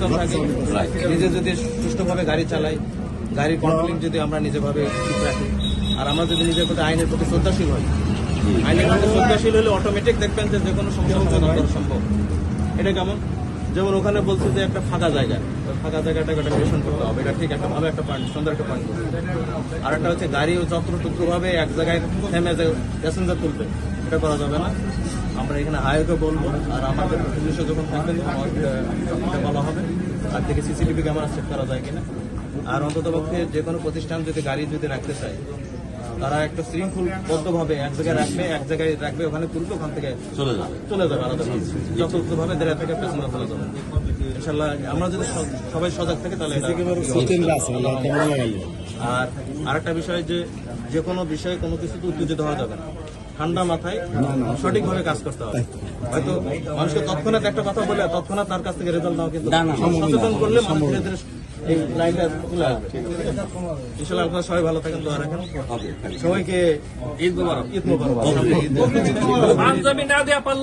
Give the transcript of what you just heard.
সচেতন থাকি। নিজে যদি সুষ্ঠুভাবে গাড়ি চালাই গাড়ির কন্ট্রোলিং যদি আমরা নিজেভাবে ঠিক রাখি। আর আমরা যদি নিজের প্রতি আইনের প্রতি শ্রদ্ধাশীল হই আইনের প্রতি শ্রদ্ধাশীল হলে অটোমেটিক দেখবেন যে যে কোনো সমস্যা সমাধান করা সম্ভব। এটা কেমন? যেমন ওখানে বলছে যে একটা ফাঁকা জায়গা। ফাঁকা জায়গাটাকে একটা নিরসন করতে হবে। এটা ঠিক একটা ভালো একটা পয়েন্ট সুন্দর একটা পয়েন্ট আর একটা হচ্ছে গাড়ি যত্রটুকু ভাবে এক জায়গায় থেমে প্যাসেঞ্জার তুলবে। এটা করা যাবে না। আমরা এখানে হাইওকে বলব আর আমাদের পুলিশে যখন থাকবেন এটা বলা হবে। আর থেকে সিসিটিভি ক্যামেরা সেট করা যায় কিনা। আর অন্তত পক্ষে যে কোনো প্রতিষ্ঠান যদি গাড়ি যদি রাখতে চায় তারা একটা শৃঙ্খলবদ্ধভাবে এক জায়গায় রাখবে এক জায়গায় রাখবে ওখানে তুলবে ওখান থেকে চলে যাবে। চলে যাবে আলাদা যতভাবে দেড়া থেকে প্যাসেঞ্জার চলে যাবে ইনশাল্লাহ আমরা যদি সবাই সজাগ থাকি তাহলে এটা আর আরেকটা বিষয় যে যে কোনো বিষয়ে কোনো কিছুতে উত্তেজিত হওয়া যাবে না। ঠান্ডা মাথায় সঠিকভাবে কাজ করতে হবে। হয়তো মানুষকে তৎক্ষণাৎ একটা কথা বলে তৎক্ষণাৎ তার কাছ থেকে রেজাল্ট নেওয়া কিন্তু সচেতন করলে মানুষ ধীরে ধীরে এই লাইনটা তুলে আসবে ইনশাল্লাহ আপনারা সবাই ভালো থাকেন দোয়া রাখেন। সবাইকে ঈদ মোবারক। ঈদ মোবারক। না দেওয়া পারল